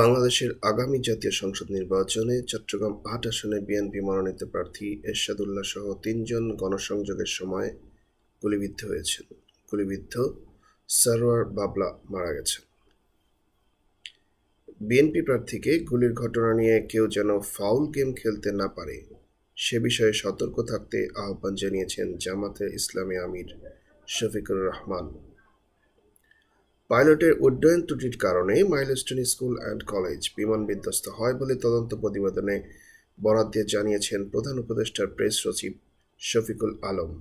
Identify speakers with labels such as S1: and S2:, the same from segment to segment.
S1: বাংলাদেশের আগামী জাতীয় সংসদ নির্বাচনে চট্টগ্রাম আট আসনে বিএনপি মনোনীত প্রার্থী এরশাদুল্লাহ সহ তিনজন গণসংযোগের সময় গুলিবিদ্ধ হয়েছেন। গুলিবিদ্ধ সারোয়ার বাবলা মারা গেছেন। বিএনপি প্রার্থীকে গুলির ঘটনা নিয়ে কেউ যেন ফাউল গেম খেলতে না পারে, সে বিষয়ে সতর্ক থাকতে আহ্বান জানিয়েছেন জামাতে ইসলামী আমির শফিকুর রহমান। পাইলটের উড্ডয়ন ত্রুটির কারণে মাইলস্টোন স্কুল অ্যান্ড কলেজ বিমান বিধ্বস্ত হয় বলে তদন্ত প্রতিবেদনে বরাদ দিয়ে জানিয়েছেন প্রধান উপদেষ্টার প্রেস সচিব শফিকুল আলম।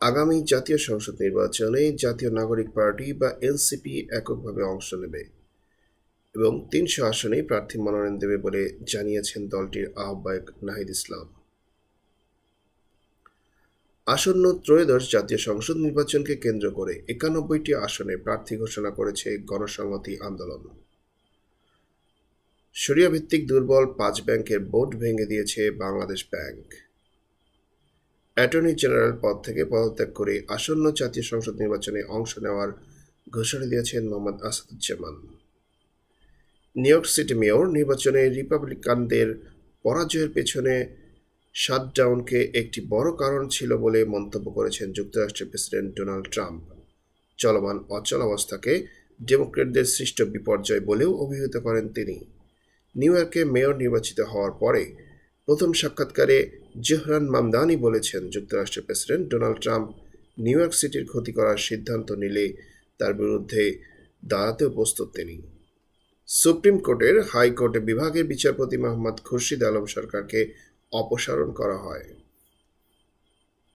S1: আগামী জাতীয় সংসদ নির্বাচনে জাতীয় নাগরিক পার্টি বা এনসিপি এককভাবে অংশ নেবে এবং তিনশো আসনেই প্রার্থী মনোনয়ন দেবে বলে জানিয়েছেন দলটির আহ্বায়ক নাহিদ ইসলাম। আসন্ন ত্রয়োদশ জাতীয় সংসদ নির্বাচনকে কেন্দ্র করে একানব্বইটি আসনে প্রার্থী ঘোষণা করেছে গণসংহতি আন্দোলন। ভিত্তিক দুর্বল পাঁচ ব্যাংকের বোর্ড ভেঙে দিয়েছে বাংলাদেশ ব্যাংক। অ্যাটর্নি জেনারেল পদ থেকে পদত্যাগ করে আসন্ন জাতীয় সংসদ নির্বাচনে অংশ নেওয়ার ঘোষণা দিয়েছেন Mohammad Asaduzzaman. New York city mayor নির্বাচনে রিপাবলিকানদের পরাজয়ের পেছনে শাটডাউনকে একটি বড় কারণ ছিল বলে মন্তব্য করেছেন যুক্তরাষ্ট্রের প্রেসিডেন্ট ডোনাল্ড ট্রাম্প। চলমান অচলাবস্থাকে ডেমোক্রেটদের সৃষ্ট বিপর্যয় বলেও অভিহিত করেন তিনি। নিউ ইয়র্কে মেয়র নির্বাচিত হওয়ার পরে প্রথম সাক্ষাৎকারে জোহরান মামদানি বলেছেন যুক্তরাষ্ট্রের president Donald Trump New York সিটির ক্ষতি করার সিদ্ধান্ত নিলে তার বিরুদ্ধে দাঁড়াতেও প্রস্তুত তিনি। সুপ্রিম কোর্টের হাইকোর্টে বিভাগের বিচারপতি মোহাম্মদ খুরশিদ আলম সরকারকে অপসারণ করা হয়।